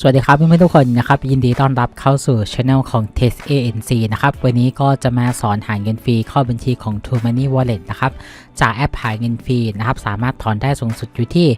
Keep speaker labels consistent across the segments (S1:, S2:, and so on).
S1: สวัสดีครับเพื่อนๆทุกคนนะครับยินดีต้อนรับเข้าสู่ช anel ของ Test ANC นะครับวันนี้ก็จะมาสอนหาเงินฟรีเข้าบัญชีของ t o Money Wallet นะครับจากแอปหาเงินฟรีนะครับสามารถถอนได้สูงสุดอยู่ที่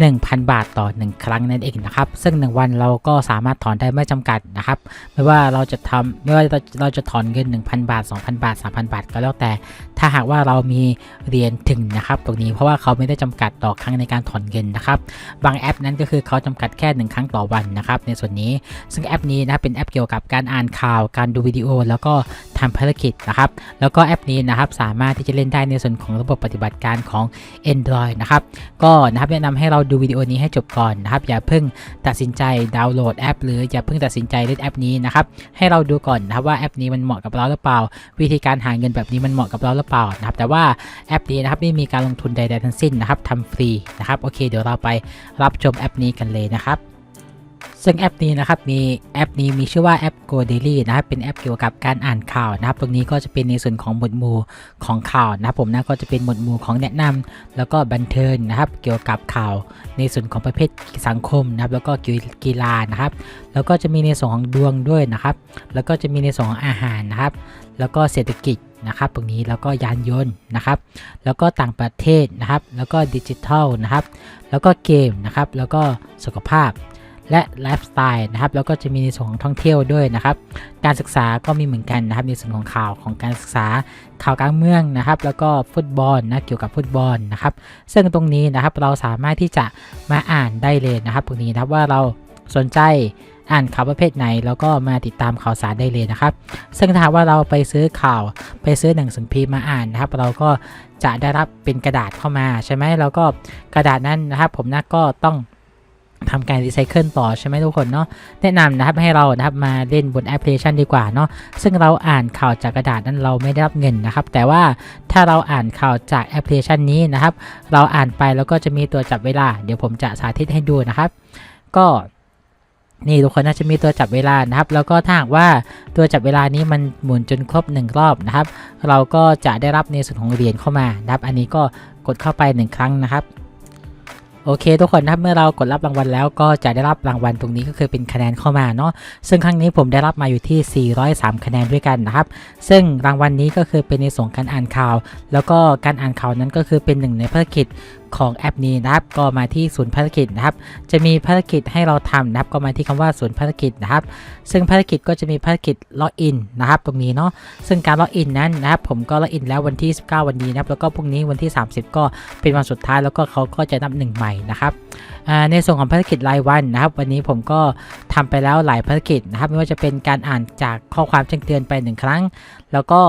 S1: 1,000 บาทต่อ 1 ครั้งนั่นเองนะครับ ซึ่ง 1 วันเราก็สามารถถอนได้ไม่จำกัดนะครับ ไม่ว่าเราจะทำไม่ว่าเราเราจะถอนเงิน 1,000 บาท 2,000 บาท 3,000 บาทก็แล้วแต่ ถ้าหากว่าเรามีเหรียญถึงนะครับ ตรงนี้เพราะว่าเขาไม่ได้จำกัดต่อครั้งในการถอนเงินนะครับ บางแอปนั้นก็คือเขาจำกัดแค่ 1 ครั้งต่อวันนะครับ ในส่วนนี้ ซึ่งแอปนี้นะครับเป็นแอปเกี่ยวกับการอ่านข่าว การดูวิดีโอ แล้วก็ทำภารกิจนะครับ แล้วก็แอปนี้นะครับสามารถที่จะเล่นได้ในส่วนของระบบปฏิบัติการของ Android นะครับ ก็นะครับแนะนำให้เราดูวิดีโอนี้ให้จบก่อนนะครับอย่าเพิ่งตัดสินใจดาวน์โหลดแอป หรืออย่าเพิ่งตัดสินใจเล่นแอปนี้นะครับให้เราดูก่อนนะครับว่าแอปนี้มันเหมาะกับเราหรือเปล่า วิธีการหาเงินแบบนี้มันเหมาะกับเราหรือเปล่านะครับแต่ว่าแอปนี้นะครับไม่มีการลงทุนใดๆทั้งสิ้นนะครับทำฟรีนะครับโอเคเดี๋ยวเราไปรับชมแอปนี้กันเลยนะครับ ซึ่งแอปนี้นะครับมีแอปนี้มีชื่อว่าแอป Go Daily นะครับเป็นแอปเกี่ยวกับการอ่านข่าวนะครับ ตรงนี้ก็จะเป็นในส่วนของหมวดหมู่ของข่าวนะครับผมนะก็จะเป็นหมวดหมู่ของแนะนำแล้วก็บันเทิงนะครับ เกี่ยวกับข่าวในส่วนของประเภทสังคมนะครับ แล้วก็กีฬานะครับ แล้วก็จะมีในส่วนของดวงด้วยนะครับ แล้วก็จะมีในส่วนของอาหารนะครับ แล้วก็เศรษฐกิจนะครับตรงนี้แล้วก็ยานยนต์นะครับ แล้วก็ต่างประเทศนะครับ แล้วก็ดิจิทัลนะครับ แล้วก็เกมนะครับ แล้วก็สุขภาพ และไลฟ์สไตล์นะครับ แล้วก็จะมีในส่วนของท่องเที่ยวด้วยนะครับ การศึกษาก็มีเหมือนกันนะครับ ในส่วนของข่าวของการศึกษาข่าวการเมืองนะครับ แล้วก็ฟุตบอลนะเกี่ยวกับฟุตบอลนะครับ ซึ่งตรงนี้นะครับเราสามารถที่จะมาอ่านได้เลยนะครับตรงนี้นะครับว่าเราสนใจอ่านข่าวประเภทไหน แล้วก็มาติดตามข่าวสารได้เลยนะครับ ซึ่งถ้าว่าเราไปซื้อข่าวไปซื้อหนังสือพิมพ์มาอ่านนะครับ เราก็จะได้รับเป็นกระดาษเข้ามาใช่ไหมแล้วก็กระดาษนั้นนะครับ ผมนะก็ต้อง ทำการรีไซเคิลต่อใช่ไหมทุกคนเนาะแนะนำนะครับให้เรานะครับมาเล่นบนแอปพลิเคชันดีกว่าเนาะซึ่งเราอ่านข่าวจากกระดาษนั้นเราไม่ได้รับเงินนะครับ แต่ว่าถ้าเราอ่านข่าวจากแอปพลิเคชันนี้นะครับ เราอ่านไปแล้วก็จะมีตัวจับเวลา เดี๋ยวผมจะสาธิตให้ดูนะครับ ก็นี่ทุกคนน่าจะมีตัวจับเวลานะครับ แล้วก็ถ้าหากว่าตัวจับเวลานี้มันหมุนจนครบ 1 รอบนะครับ เราก็จะได้รับในส่วนของเหรียญเข้ามานะครับ อันนี้ก็กดเข้าไป 1 ครั้งนะครับ โอเค ทุกคนครับเมื่อเรากดรับรางวัลแล้วก็จะได้รับรางวัลตรงนี้ก็คือเป็นคะแนนเข้ามาเนาะซึ่งครั้งนี้ผมได้รับมาอยู่ที่ 403 คะแนนด้วยกันนะครับ ซึ่งรางวัลนนี้ก็คือเป็นในส่วนการอ่านข่าว แล้วก็การอ่านข่าวนั้นก็คือเป็นหนึ่งในภารกิจ ของแอปนี้นะครับก็มาที่ศูนย์ภารกิจนะครับ จะมีภารกิจให้เราทำนะครับ ก็มาที่คำว่าศูนย์ภารกิจนะครับ ซึ่งภารกิจก็จะมีภารกิจล็อกอินนะครับ ตรงนี้เนาะซึ่งการล็อกอินนั้นนะครับ ผมก็ล็อกอินแล้ววันที่ 19 วันนี้นะครับแล้วก็พรุ่งนี้วันที่ 30 ก็เป็นวันสุดท้ายแล้วก็เขาก็จะนับหนึ่งใหม่นะครับในส่วนของภารกิจรายวันนะครับ วันนี้ผมก็ทำไปแล้วหลายภารกิจนะครับ ไม่ว่าจะเป็นการอ่านจากข้อความแจ้งเตือนไปหนึ่งครั้ง แล้วก็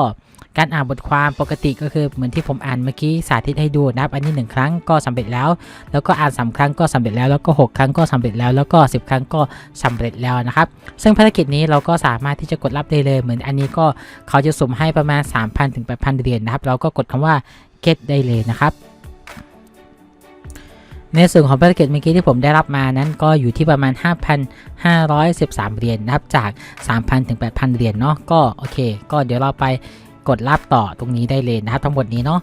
S1: การอ่านบทความปกติก็คือเหมือนที่ผมอ่านเมื่อกี้สาธิตให้ดูนะครับ อันนี้ 1 ครั้งก็สำเร็จแล้ว แล้วก็อ่าน 3 ครั้งก็สำเร็จแล้ว แล้วก็ 6 ครั้งก็สำเร็จแล้ว แล้วก็ 10 ครั้งก็สำเร็จแล้วนะครับ ซึ่งภารกิจนี้เราก็สามารถที่จะกดรับได้เลย เหมือนอันนี้ก็เขาจะสุ่มให้ประมาณ 3,000ถึง8,000เหรียญนะครับ เราก็กดคำว่า get ได้เลยนะครับในส่วนของภารกิจเมื่อกี้ที่ผมได้รับมานั้นก็อยู่ที่ประมาณ 5,513 เหรียญนะครับจาก 3,000 ถึง 8,000 เหรียญเนาะก็โอเค ก็เดี๋ยวเราไป กดรับต่อตรงนี้ได้เลยนะครับทั้งหมดนี้เนาะ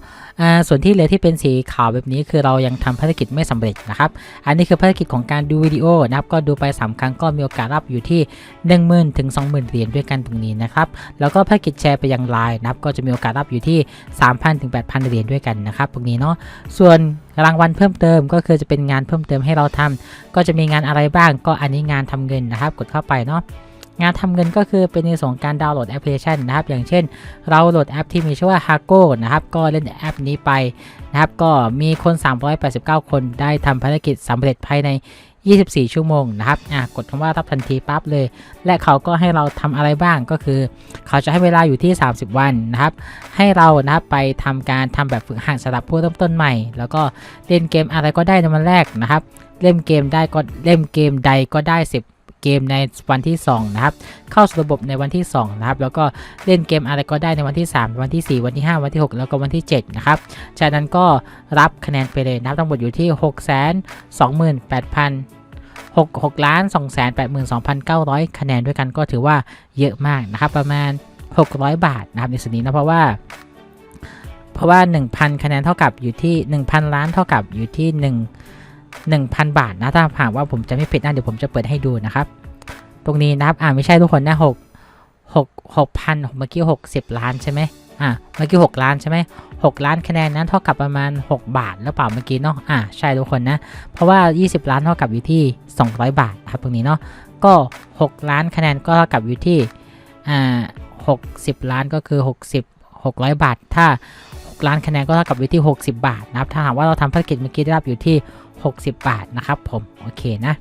S1: ส่วนที่เหลือที่เป็นสีขาวแบบนี้คือเรายังทำภารกิจไม่สำเร็จนะครับ อันนี้คือภารกิจของการดูวิดีโอนะครับก็ดูไป 3 ครั้งก็มีโอกาสรับอยู่ที่ 10,000ถึง20,000เหรียญด้วยกันตรงนี้นะครับ แล้วก็ภารกิจแชร์ไปยังไลน์นะครับก็จะมีโอกาสรับอยู่ที่ 3,000ถึง8,000เหรียญด้วยกันนะครับตรงนี้เนาะส่วนรางวัลเพิ่มเติมก็คือจะเป็นงานเพิ่มเติมให้เราทำก็จะมีงานอะไรบ้าง ก็อันนี้งานทำเงินนะครับ กดเข้าไปเนาะ งานทำเงินก็คือเป็นในส่วนของการดาวน์โหลดแอปพลิเคชันนะครับ อย่างเช่น เราโหลดแอปที่มีชื่อว่า h a g o นะครับ ก็เล่นแอปนี้ไปนะครับก็มีคน 389 คนได้ทำภารกิจสำเร็จภายใน 24 ชั่วโมงนะครับอะกดคำว่ารับทันทีปั๊บเลย และเขาก็ให้เราทำอะไรบ้างก็คือ เขาจะให้เวลาอยู่ที่ 30 วันนะครับ ให้เรานะครับไปทำการทำแบบฝึกหัดสำหรับผู้เริ่มต้นใหม่ แล้วก็เล่นเกมอะไรก็ได้ในวันแรกนะครับ เล่นเกมได้ก็เล่นเกมใดก็ได้ 10 เกมในวันที่ 2 นะครับ เข้าสู่ระบบในวันที่ 2 นะครับ แล้วก็เล่นเกมอะไรก็ได้ในวันที่ 3 วันที่ 4 วันที่ 5 วันที่ 6 แล้วก็วันที่ 7 นะครับ จากนั้นก็รับคะแนนไปเลยนะครับทั้งหมดอยู่ที่ 6 2 8 0 0 6 6ล้าน2 8 2 9 0 0 คะแนนด้วยกันก็ถือว่าเยอะมากนะครับ ประมาณ 600 บาทนะครับในส่วนนี้นะเพราะว่า เพราะว่า 1,000 คะแนนเท่ากับอยู่ที่ 1,000 ล้านเท่ากับอยู่ที่ 1 1,000 บาทนะ ถ้าหากว่าผมจะไม่ผิดนะเดี๋ยวผมจะเปิดให้ดูนะครับ ตรงนี้นะครับ อ่าไม่ใช่ทุกคนนะ6 6 6,000เมื่อกี้60ล้านใช่ไหมอ่าเมื่อกี้6ล้านใช่ไหม6ล้านคะแนนนั้นเท่ากับประมาณ 6 บาทแล้วเปล่าเมื่อกี้เนาะอ่าใช่ทุกคนนะ เพราะว่า 20 ล้านเท่ากับอยู่ที่ 200 บาทครับตรงนี้เนาะก็ 6 ล้านคะแนนก็เท่ากับอยู่ที่อ่า60 ล้านก็คือ 60 600 บาท ถ้า 6ล้านคะแนนก็เท่ากับอยู่ที่ 60 บาทนะครับถ้าหากว่าเราทำภารกิจเมื่อกี้ได้รับอยู่ที่ 60 บาทนะครับผมโอเคนะ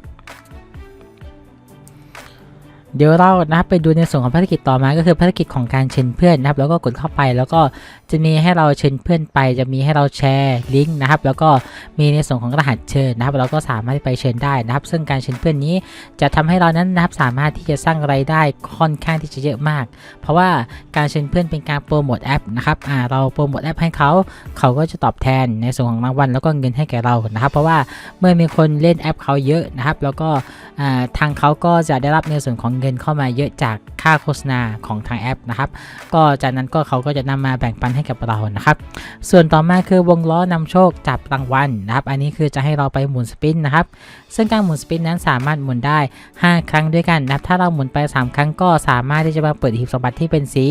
S1: เดี๋ยวเรานะครับไปดูในส่วนของภารกิจต่อมาก็คือภารกิจของการเชิญเพื่อนนะครับ แล้วก็กดเข้าไปแล้วก็จะมีให้เราเชิญเพื่อนไป จะมีให้เราแชร์ลิงก์นะครับ แล้วก็มีในส่วนของรหัสเชิญนะครับ เราก็สามารถไปเชิญได้นะครับ ซึ่งการเชิญเพื่อนนี้จะทำให้เรานั้นนะครับสามารถที่จะสร้างรายได้ค่อนข้างที่จะเยอะมาก เพราะว่าการเชิญเพื่อนเป็นการโปรโมทแอปนะครับอ่าเราโปรโมทแอปให้เขาเขาก็จะตอบแทนในส่วนของรางวัลแล้วก็เงินให้แก่เรานะครับ เพราะว่าเมื่อมีคนเล่นแอปเขาเยอะนะครับ แล้วก็อ่าทางเขาก็จะได้รับในส่วนของเงินเข้ามาเยอะจากค่าโฆษณาของทางแอปนะครับ ก็จากนั้นก็เขาก็จะนำมาแบ่งปันให้กับเรานะครับ ส่วนต่อมาคือวงล้อนำโชคจับรางวัลนะครับ อันนี้คือจะให้เราไปหมุนสปินนะครับ ซึ่งการหมุนสปินนั้นสามารถหมุนได้ 5 ครั้งด้วยกันนะครับ ถ้าเราหมุนไป 3 ครั้งก็สามารถที่จะมาเปิดหีบสมบัติที่เป็นสี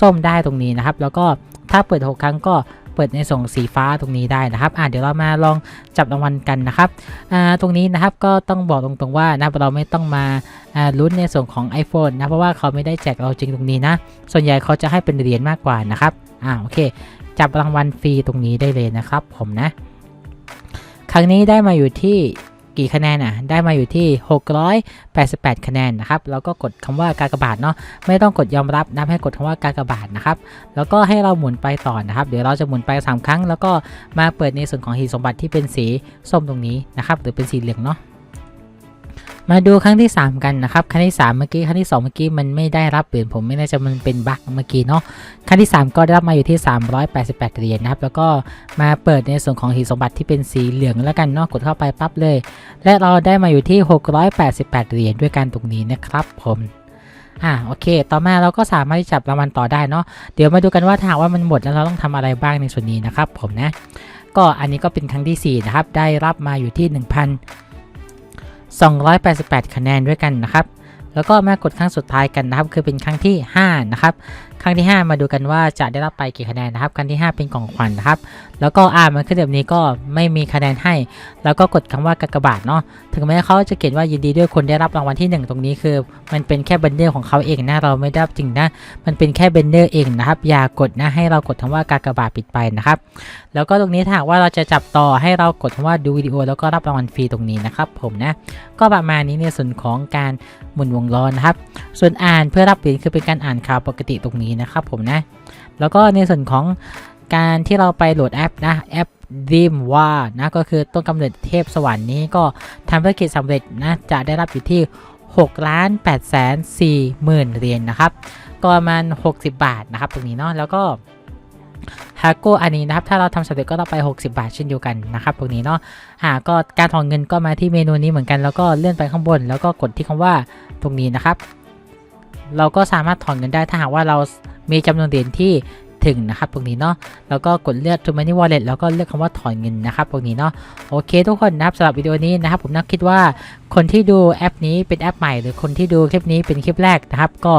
S1: ส้มได้ตรงนี้นะครับ แล้วก็ถ้าเปิด 6 ครั้งก็ เปิดในส่งสีฟ้าตรงนี้ได้นะครับอ่าเดี๋ยวเรามาลองจับรางวัลกันนะครับอ่าตรงนี้นะครับก็ต้องบอกตรงๆว่านะเราไม่ต้องมาอ่าลุ้นในส่วนของ iPhone นะเพราะว่าเขาไม่ได้แจกเราจริงตรงนี้นะ ส่วนใหญ่เขาจะให้เป็นเหรียญมากกว่านะครับอ่าโอเค จับรางวัลฟรีตรงนี้ได้เลยนะครับผมนะ ครั้งนี้ได้มาอยู่ที่ กี่คะแนนอะได้มาอยู่ที่ 688 คะแนนนะครับแล้วก็กดคำว่าการกระบาดเนาะไม่ต้องกดยอมรับนะให้กดคำว่าการกระบาดนะครับแล้วก็ให้เราหมุนไปต่อนะครับ เดี๋ยวเราจะหมุนไป 3 ครั้ง แล้วก็มาเปิดในส่วนของหีบสมบัติที่เป็นสีส้มตรงนี้นะครับหรือเป็นสีเหลืองเนาะ มาดูครั้งที่ 3 กันนะครับครั้งที่ 3 เมื่อกี้ครั้งที่ 2 เมื่อกี้มันไม่ได้รับเหรียญผมไม่แน่ใจมันเป็นบั๊กเมื่อกี้เนาะครั้งที่ 3 ก็ได้รับมาอยู่ที่ 388เหรียญนะครับแล้วก็มาเปิดในส่วนของหีบสมบัติที่เป็นสีเหลืองแล้วกันเนาะกดเข้าไปปั๊บเลย และเราได้มาอยู่ที่ 688เหรียญด้วยกันตรงนี้นะครับผมอ่าโอเค ต่อมาเราก็สามารถที่จับรางวัลต่อได้เนาะเดี๋ยวมาดูกันว่าถ้าหากว่ามันหมดแล้วเราต้องทำอะไรบ้างในส่วนนี้นะครับผมนะ ก็อันนี้ก็เป็นครั้งที่ 4 นะครับ ได้รับมาอยู่ที่ 288 คะแนนด้วยกันนะครับ แล้วก็มากดครั้งสุดท้ายกันนะครับ คือเป็นครั้งที่ 5 นะครับ ครั้งที่ 5 มาดูกันว่าจะได้รับไปกี่คะแนนนะครับ ครั้งที่ 5 เป็นกล่องขวัญนะครับ แล้วก็อ่ามันขึ้นแบบนี้ก็ไม่มีคะแนนให้ แล้วก็กดคำว่ากากบาทเนาะ ถึงแม้เขาจะเขียนว่ายินดีด้วยคนได้รับรางวัลที่ 1 ตรงนี้คือ มันเป็นแค่เบนเดอร์ของเขาเองนะ เราไม่ได้จริงนะ มันเป็นแค่เบนเดอร์เองนะครับ อย่ากดนะ ให้เรากดคำว่ากากบาทปิดไปนะครับ แล้วก็ตรงนี้ถ้าหากว่าเราจะจับต่อให้เรากดคำว่าดูวิดีโอแล้วก็รับรางวัลฟรีตรงนี้นะครับผมนะ ก็ประมาณนี้ในส่วนของการหมุนวงล้อนะครับ ส่วนอ่านเพื่อรับเหรียญคือเป็นการอ่านข่าวปกติตรงนี้นะครับผมนะ แล้วก็ในส่วนของการที่เราไปโหลดแอปนะแอปดีมว่านะก็คือต้นกำเนิดเทพสวรรค์นี้ก็ทำภารกิจสำเร็จนะจะได้รับอยู่ที่6ล้าน8แสน4หมื่นเหรียญนะครับก็ประมาณ 60 บาทนะครับตรงนี้เนาะแล้วก็ฮาโก้อันนี้นะครับ ถ้าเราทำสำเร็จก็ต้องไป 60 บาทเช่นเดียวกันนะครับตรงนี้เนาะอ่าก็การถอนเงินก็มาที่เมนูนี้เหมือนกัน แล้วก็เลื่อนไปข้างบน แล้วก็กดที่คำว่าตรงนี้นะครับ เราก็สามารถถอนเงินได้ถ้าหากว่าเรามีจำนวนเหรียญที่ถึงนะครับตรงนี้เนาะแล้วก็กดเลือก To Money Wallet แล้วก็เลือกคำว่าถอนเงินนะครับตรงนี้เนาะโอเคทุกคนนะครับสำหรับวิดีโอนี้นะครับผมนักคิดว่าคนที่ดูแอปนี้เป็นแอปใหม่ หรือคนที่ดูคลิปนี้เป็นคลิปแรกนะครับ ก็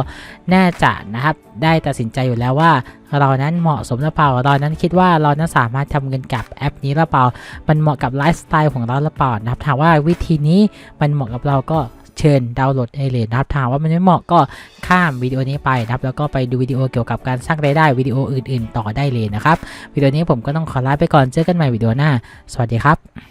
S1: น่าจะนะครับได้ตัดสินใจอยู่แล้วว่าเรานั้นเหมาะสมหรือเปล่า เรานั้นคิดว่าเรานั้นสามารถทำเงินกับแอปนี้หรือเปล่า มันเหมาะกับไลฟ์สไตล์ของเราหรือเปล่านะครับถามว่าวิธีนี้มันเหมาะกับเราก็ เชิญดาวน์โหลดได้เลยนะครับถามว่ามันไม่เหมาะก็ข้ามวิดีโอนี้ไปนะครับแล้วก็ไปดูวิดีโอเกี่ยวกับการสร้างรายได้วิดีโออื่น ๆ ต่อได้เลยนะครับวิดีโอนี้ผมก็ต้องขอลาไปก่อนเจอกันใหม่วิดีโอหน้า สวัสดีครับ